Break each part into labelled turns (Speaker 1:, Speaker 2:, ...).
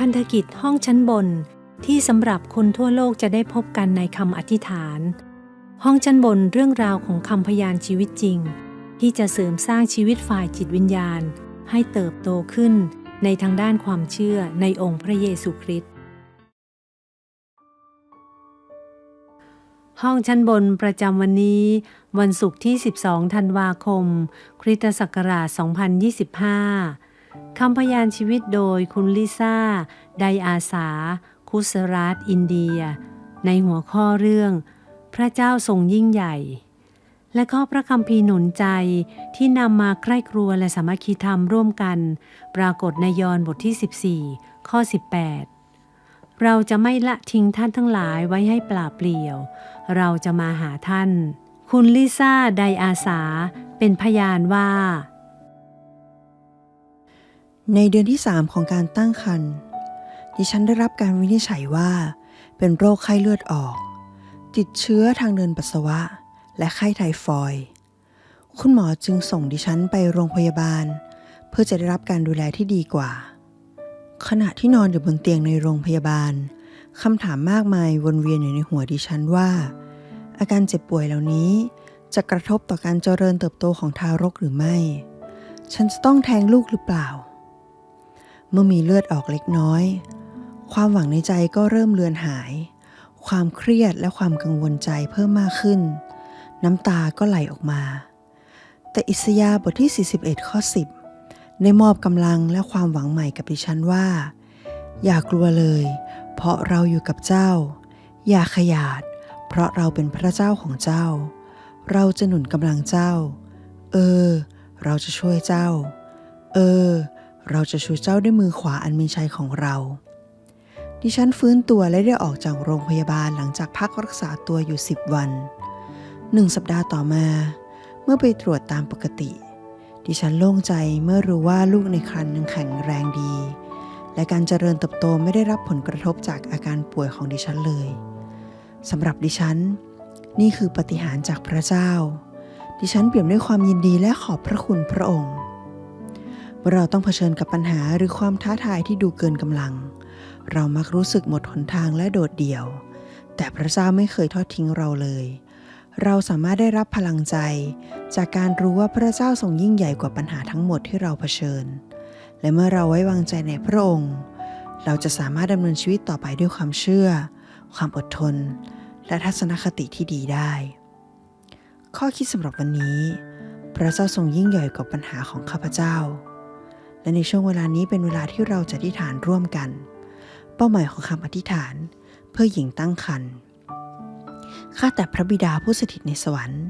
Speaker 1: พันธกิจห้องชั้นบนที่สำหรับคนทั่วโลกจะได้พบกันในคำอธิษฐาน ห้องชั้นบนเรื่องราวของคำพยานชีวิตจริง ที่จะเสริมสร้างชีวิตฝ่ายจิตวิญญาณ ให้เติบโตขึ้นในทางด้านความเชื่อในองค์พระเยซูคริสต์ห้องชั้นบนประจำวันนี้ วันศุกร์ที่ 12 ธันวาคม คริสตศักราช 2025 คำพยานชีวิตโดยคุณลิซ่า ไดอาสา คุสราตอินเดีย ในหัวข้อเรื่อง พระเจ้าทรงยิ่งใหญ่ และข้อพระคัมภีร์หนุนใจที่นำมาใกล้ครัวและสามัคคีธรรมร่วมกัน ปรากฏในยอห์นบทที่ 14 ข้อ 18 เราจะไม่ละทิ้งท่านทั้งหลายไว้ให้เปล่าเปลี่ยว เราจะมาหาท่าน คุณลิซ่า ไดอาสา เป็นพยานว่า
Speaker 2: ในเดือนที่ 3 ของการตั้งครรภ์ดิฉันได้รับการวินิจฉัยว่า เป็นโรคไข้เลือดออก ติดเชื้อทางเดินปัสสาวะ และไข้ไทฟอยด์คุณหมอจึงส่งดิฉันไปโรงพยาบาล เพื่อจะได้รับการดูแลที่ดีกว่า ขณะที่นอนอยู่บนเตียงในโรงพยาบาลคำถามมากมายวนเวียนอยู่ในหัวดิฉันว่า อาการเจ็บป่วยเหล่านี้ จะกระทบต่อการเจริญเติบโตของทารกหรือไม่ ฉันจะต้องแทงลูกหรือเปล่า เมื่อมีเลือดออกเล็กน้อย ความหวังในใจก็เริ่มเลือนหาย ความเครียดและความกังวลใจเพิ่มมากขึ้น น้ำตาก็ไหลออกมา แต่อิสยาห์บทที่ 41 ข้อ 10 ได้มอบกำลังและความหวังใหม่กับดิฉันว่า อย่ากลัวเลย เพราะเราอยู่กับเจ้า อย่าขยาด เพราะเราเป็นพระเจ้าของเจ้า เราจะหนุนกำลังเจ้า เออ เราจะช่วยเจ้า เออ เราจะชูเจ้าด้วยมือขวาอันมีชัยของเรา ดิฉันฟื้นตัวและได้ออกจากโรงพยาบาลหลังจากพักรักษาตัวอยู่ 10 วันหนึ่งสัปดาห์ต่อมา เมื่อไปตรวจตามปกติ ดิฉันโล่งใจเมื่อรู้ว่าลูกในครรภ์ยังแข็งแรงดี และการเจริญเติบโตไม่ได้รับผลกระทบจากอาการป่วยของดิฉันเลยสำหรับดิฉัน นี่คือปาฏิหารย์จากพระเจ้า ดิฉันเปี่ยมด้วยความยินดีและขอบพระคุณพระองค์ เมื่อเราต้องเผชิญกับปัญหาหรือความท้าทายที่ดูเกินกำลัง เรามักรู้สึกหมดหนทางและโดดเดี่ยว แต่พระเจ้าไม่เคยทอดทิ้งเราเลย เราสามารถได้รับพลังใจ จากการรู้ว่าพระเจ้าทรงยิ่งใหญ่กว่าปัญหาทั้งหมดที่เราเผชิญ และเมื่อเราไว้วางใจในพระองค์ เราจะสามารถดำเนินชีวิตต่อไปด้วยความเชื่อ ความอดทน และทัศนคติที่ดีได้ ข้อคิดสำหรับวันนี้ พระเจ้าทรงยิ่งใหญ่กว่าปัญหาของข้าพเจ้า และในช่วงเวลานี้เป็นเวลาที่เราจะอธิษฐานร่วมกัน เป้าหมายของคำอธิษฐานเพื่อหญิงตั้งครรภ์ข้าแต่พระบิดาผู้สถิตในสวรรค์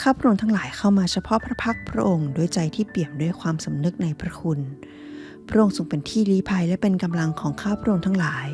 Speaker 2: ข้าพระองค์ทั้งหลายเข้ามาเฉพาะพระพักพระองค์ด้วยใจที่เปี่ยมด้วยความสำนึกในพระคุณ พระองค์ทรงเป็นที่ลี้ภัยและเป็นกำลังของข้าพระองค์ทั้งหลาย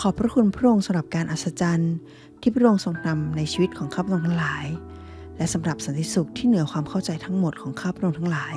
Speaker 2: ขอบพระคุณพระองค์สำหรับการอัศจรรย์ที่พระองค์ทรงนำในชีวิตของข้าพระองค์ทั้งหลาย และสำหรับสันติสุขที่เหนือความเข้าใจทั้งหมดของข้าพระองค์ทั้งหลาย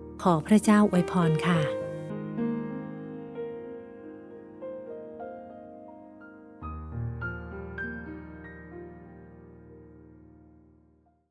Speaker 1: ขอพระเจ้าอวยพรค่ะ